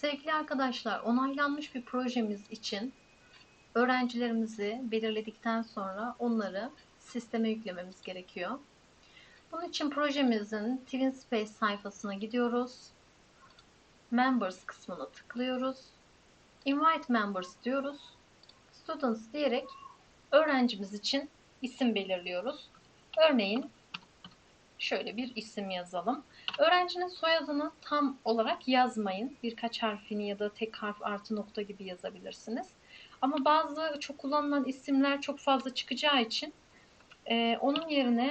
Sevgili arkadaşlar, onaylanmış bir projemiz için öğrencilerimizi belirledikten sonra onları sisteme yüklememiz gerekiyor. Bunun için projemizin TwinSpace sayfasına gidiyoruz. Members kısmına tıklıyoruz. Invite Members diyoruz. Students diyerek öğrencimiz için isim belirliyoruz. Örneğin şöyle bir isim yazalım. Öğrencinin soyadını tam olarak yazmayın. Birkaç harfini ya da tek harf artı nokta gibi yazabilirsiniz. Ama bazı çok kullanılan isimler çok fazla çıkacağı için e, onun yerine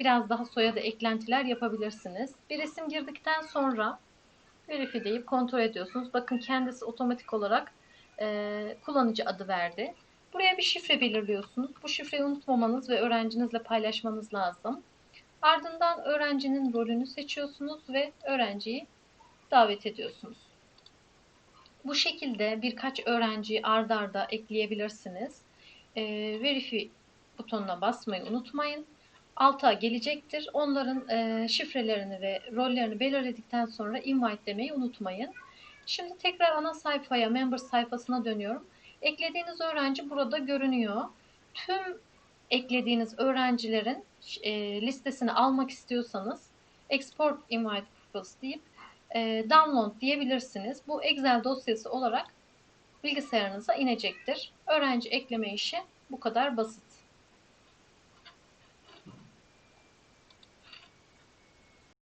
biraz daha soyadı eklentiler yapabilirsiniz. Bir isim girdikten sonra verify deyip kontrol ediyorsunuz. Bakın kendisi otomatik olarak e, kullanıcı adı verdi. Buraya bir şifre belirliyorsunuz. Bu şifreyi unutmamanız ve öğrencinizle paylaşmanız lazım. Ardından öğrencinin rolünü seçiyorsunuz ve öğrenciyi davet ediyorsunuz. Bu şekilde birkaç öğrenciyi ard arda ekleyebilirsiniz. E, verify butonuna basmayı unutmayın. Alta gelecektir. Onların e, şifrelerini ve rollerini belirledikten sonra invite demeyi unutmayın. Şimdi tekrar ana sayfaya, member sayfasına dönüyorum. Eklediğiniz öğrenci burada görünüyor. Tüm eklediğiniz öğrencilerin e, listesini almak istiyorsanız export invite purpose deyip e, download diyebilirsiniz. Bu Excel dosyası olarak bilgisayarınıza inecektir. Öğrenci ekleme işi bu kadar basit.